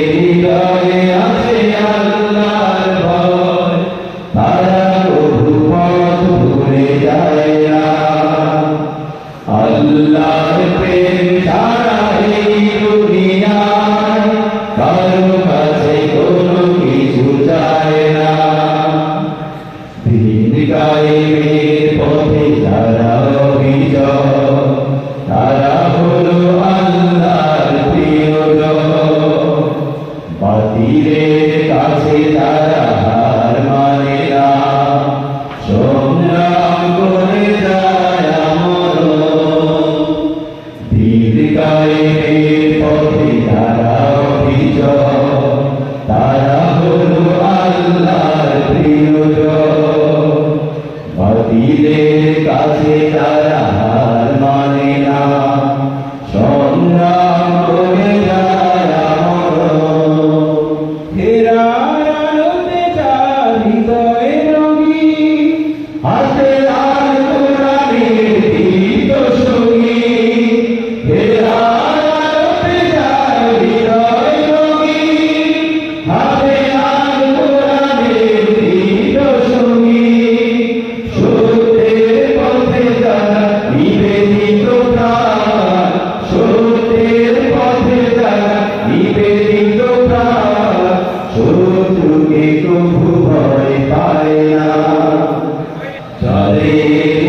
Amen. তারা হলো আল্লাহর প্রিয়জন বাতিলের কাছে তারা Amen.